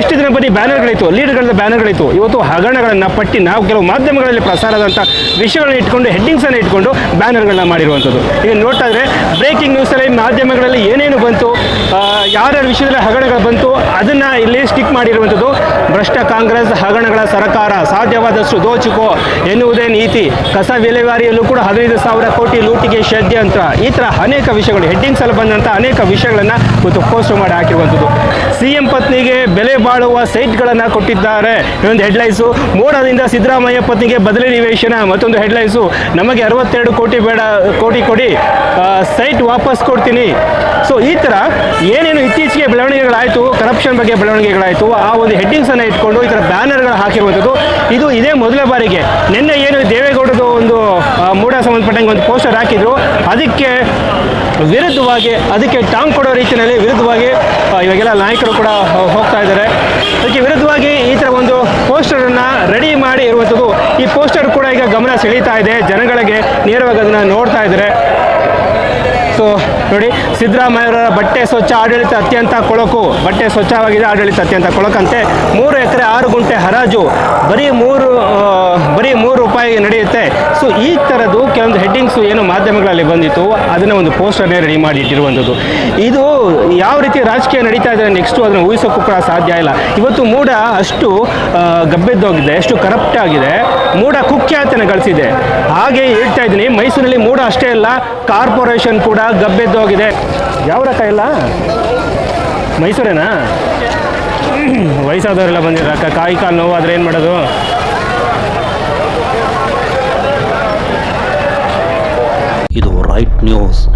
ಇಷ್ಟು ದಿನ ಬರೀ ಬ್ಯಾನರ್ಗಳಿತ್ತು ಲೀಡರ್ಗಳ ಬ್ಯಾನರ್ಗಳಿತ್ತು. ಇವತ್ತು ಹಗರಣಗಳನ್ನು ಪಟ್ಟಿ ನಾವು ಕೆಲವು ಮಾಧ್ಯಮಗಳಲ್ಲಿ ಪ್ರಸಾರದಂಥ ವಿಷಯಗಳನ್ನ ಇಟ್ಕೊಂಡು ಹೆಡ್ಡಿಂಗ್ಸನ್ನು ಇಟ್ಕೊಂಡು ಬ್ಯಾನರ್ಗಳನ್ನ ಮಾಡಿರುವಂಥದ್ದು. ಈಗ ನೋಡ್ತಾಯಿದ್ರೆ ಬ್ರೇಕಿಂಗ್ ನ್ಯೂಸಲ್ಲಿ ಮಾಧ್ಯಮಗಳಲ್ಲಿ ಏನೇನು ಬಂತು ಯಾರ್ಯಾರ ವಿಷಯದಲ್ಲಿ ಹಗರಣಗಳು ಬಂತು, ಅದನ್ನು ಇಲ್ಲಿ ಸ್ಟಿಕ್ ಮಾಡಿರುವಂಥದ್ದು ಭ್ರಷ್ಟ ಕಾಂಗ್ರೆಸ್ ಹಗರಣಗಳ ಸರ್ಕಾರ. ಸಾಧ್ಯವಾದಷ್ಟು ದೋಚುಕೋ ಎನ್ನುವುದೇ ನೀತಿ. ಕಸ ವಿಲೇವಾರಿಯಲ್ಲೂ ಕೂಡ ಹದಿನೈದು ಸಾವಿರ ಕೋಟಿ ಲೂಟಿಗೆ ಷಡ್ಯಂತ್ರ. ಈ ಥರ ಅನೇಕ ವಿಷಯಗಳು ಹೆಡ್ಡಿಂಗ್ಸಲ್ಲಿ ಬಂದಂಥ ಅನೇಕ ವಿಷಯಗಳನ್ನು ಇವತ್ತು ಪೋಸ್ಟ್ ಮಾಡಿ ಹಾಕಿರುವಂಥದ್ದು. ಸಿ ಎಂ ಪತ್ನಿಗೆ ಬೆಲೆ ಬಾಳುವ ಸೈಟ್ಗಳನ್ನು ಕೊಟ್ಟಿದ್ದಾರೆ. ಇನ್ನೊಂದು ಹೆಡ್ಲೈನ್ಸು. ಮೋಡದಿಂದ ಸಿದ್ದರಾಮಯ್ಯ ಪತ್ನಿಗೆ ಬದಲಿ ನಿವೇಶನ. ಮತ್ತೊಂದು ಹೆಡ್ಲೈನ್ಸು. ನಮಗೆ ಅರವತ್ತೆರಡು ಕೋಟಿ ಬೇಡ, ಕೋಟಿ ಕೊಡಿ ಸೈಟ್ ವಾಪಸ್ ಕೊಡ್ತೀನಿ. ಸೊ ಈ ಥರ ಏನೇನು ಇತ್ತೀಚೆಗೆ ಬೆಳವಣಿಗೆಗಳಾಯಿತು ಕರಪ್ಷನ್ ಬಗ್ಗೆ ಬೆಳವಣಿಗೆಗಳಾಯಿತು, ಆ ಒಂದು ಹೆಡ್ಡಿಂಗ್ಸನ್ನು ಇಟ್ಕೊಂಡು ಈ ಥರ ಬ್ಯಾನರ್ಗಳು ಹಾಕಿರುವಂಥದ್ದು, ಇದು ಇದೇ ಮೊದಲ ಬಾರಿಗೆ. ನಿನ್ನೆ ಏನು ದೇವೇಗೌಡದು ಒಂದು ಮೂಢ ಮೂಡ ಸಂಬಂಧಪಟ್ಟಂಗೆ ಒಂದು ಪೋಸ್ಟರ್ ಹಾಕಿದ್ರು, ಅದಕ್ಕೆ ವಿರುದ್ಧವಾಗಿ, ಅದಕ್ಕೆ ಟಾಂಗ್ ಕೊಡೋ ರೀತಿಯಲ್ಲಿ ವಿರುದ್ಧವಾಗಿ ಇವಾಗೆಲ್ಲ ನಾಯಕರು ಕೂಡ ಹೋಗ್ತಾ ಇದ್ದಾರೆ. ಅದಕ್ಕೆ ವಿರುದ್ಧವಾಗಿ ಈ ಥರ ಒಂದು ಪೋಸ್ಟರನ್ನು ರೆಡಿ ಮಾಡಿ ಇರುವಂಥದ್ದು ಈ ಪೋಸ್ಟರ್ ಕೂಡ ಈಗ ಗಮನ ಸೆಳೀತಾ ಇದೆ. ಜನಗಳಿಗೆ ನೇರವಾಗಿ ಅದನ್ನು ನೋಡ್ತಾ ಇದ್ದಾರೆ. ಸೊ ನೋಡಿ ಸಿದ್ದರಾಮಯ್ಯವರ ಬಟ್ಟೆ ಸ್ವಚ್ಛ ಆಡಳಿತ ಅತ್ಯಂತ ಕೊಳಕು. ಬಟ್ಟೆ ಸ್ವಚ್ಛವಾಗಿದೆ, ಆಡಳಿತ ಅತ್ಯಂತ ಕೊಳಕಂತೆ. ಮೂರು ಎಕರೆ ಆರು ಗುಂಟೆ ಹರಾಜು. ಬರೀ ಮೂರು ರೂಪಾಯಿ ನಡೆಯುತ್ತೆ. ಸೊ ಈ ಥರದ್ದು ಕೆಲವೊಂದು ಹೆಡ್ಡಿಂಗ್ಸು ಏನು ಮಾಧ್ಯಮಗಳಲ್ಲಿ ಬಂದಿತ್ತು, ಅದನ್ನು ಒಂದು ಪೋಸ್ಟರ್ನೇ ರೆಡಿ ಮಾಡಿ ಇಟ್ಟಿರುವಂಥದ್ದು. ಇದು ಯಾವ ರೀತಿ ರಾಜಕೀಯ ನಡೀತಾ ಇದೆ ನೆಕ್ಸ್ಟು ಅದನ್ನು ಊಹಿಸೋಕ್ಕೂ ಕೂಡ ಸಾಧ್ಯ ಇಲ್ಲ. ಇವತ್ತು ಮೂಡ ಅಷ್ಟು ಗಬ್ಬೆದ್ದೋಗಿದೆ ಎಷ್ಟು ಕರಪ್ಟ್ ಆಗಿದೆ. ಮೂಡ ಕುಖ್ಯಾತನ ಗಳಿಸಿದೆ ಹಾಗೆ ಹೇಳ್ತಾ ಇದ್ದೀನಿ ಮೈಸೂರಿನಲ್ಲಿ ಮೂಡ ಅಷ್ಟೇ ಅಲ್ಲ, ಕಾರ್ಪೊರೇಷನ್ ಕೂಡ ಗಬ್ಬೆದ್ದೋಗಿದೆ. ಯಾವ ರಕ ಇಲ್ಲ ಮೈಸೂರೇನಾ? ವಯಸ್ಸಾದವರೆಲ್ಲ ಬಂದಿರಕ್ಕ ಕಾಯಿ ಕಾಲು ನೋವು ಆದರೆ ಏನು ಮಾಡೋದು? right news.